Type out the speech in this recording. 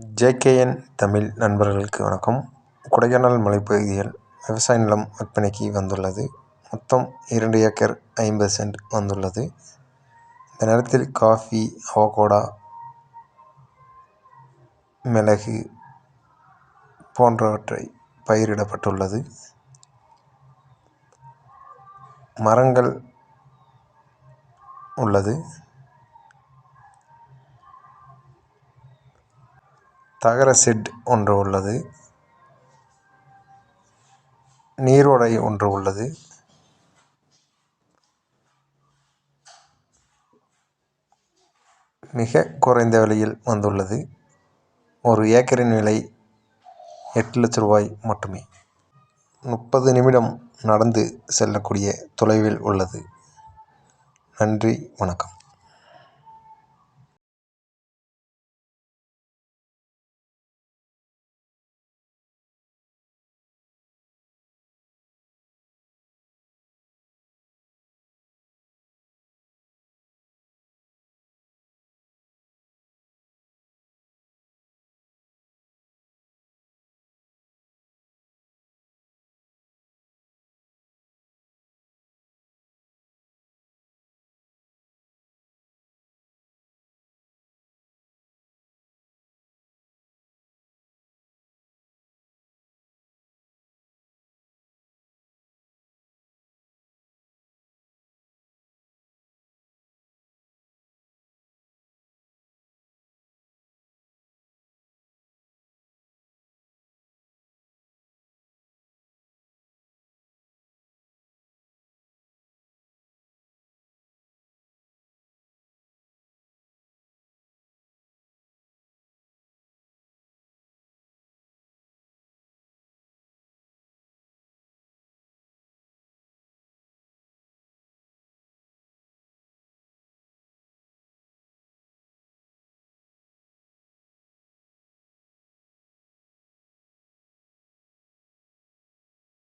JKN Tamil நண்பர்களுக்கு வணக்கம். கொடைக்கானல் மலைப்பகுதியில் விவசாய நிலம் விற்பனைக்கு வந்துள்ளது. மொத்தம் இரண்டு ஏக்கர் ஐம்பது சென்ட் வந்துள்ளது. இந்த நிலத்தில் காஃபி அவகோடா மிளகு போன்றவற்றை பயிரிடப்பட்டுள்ளது. மரங்கள் உள்ளது. தகர செட் ஒன்று உள்ளது. நீரோடை ஒன்று உள்ளது. மிக குறைந்த விலையில் வந்துள்ளது. ஒரு ஏக்கரின் விலை எட்டு லட்ச ரூபாய் மட்டுமே. முப்பது நிமிடம் நடந்து செல்லக்கூடிய தொலைவில் உள்ளது. நன்றி வணக்கம்.